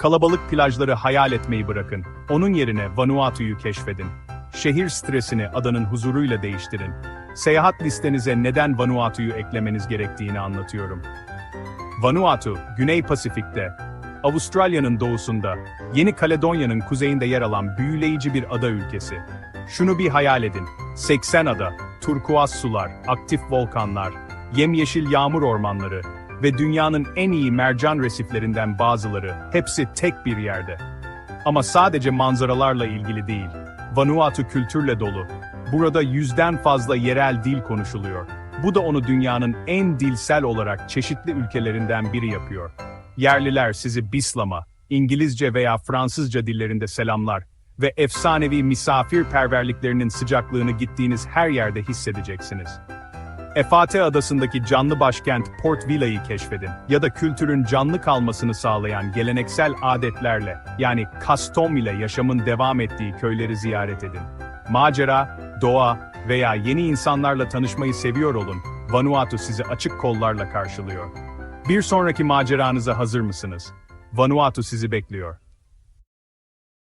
Kalabalık plajları hayal etmeyi bırakın. Onun yerine Vanuatu'yu keşfedin. Şehir stresini adanın huzuruyla değiştirin. Seyahat listenize neden Vanuatu'yu eklemeniz gerektiğini anlatıyorum. Vanuatu, Güney Pasifik'te, Avustralya'nın doğusunda, Yeni Kaledonya'nın kuzeyinde yer alan büyüleyici bir ada ülkesi. Şunu bir hayal edin. 80 ada, turkuaz sular, aktif volkanlar, yemyeşil yağmur ormanları ve dünyanın en iyi mercan resiflerinden bazıları hepsi tek bir yerde. Ama sadece manzaralarla ilgili değil. Vanuatu kültürle dolu. Burada yüzden fazla yerel dil konuşuluyor. Bu da onu dünyanın en dilsel olarak çeşitli ülkelerinden biri yapıyor. Yerliler sizi Bislama, İngilizce veya Fransızca dillerinde selamlar ve efsanevi misafirperverliklerinin sıcaklığını gittiğiniz her yerde hissedeceksiniz. Efate Adası'ndaki canlı başkent Port Villa'yı keşfedin ya da kültürün canlı kalmasını sağlayan geleneksel adetlerle yani kastom ile yaşamın devam ettiği köyleri ziyaret edin. Macera, doğa veya yeni insanlarla tanışmayı seviyor olun, Vanuatu sizi açık kollarla karşılıyor. Bir sonraki maceranıza hazır mısınız? Vanuatu sizi bekliyor.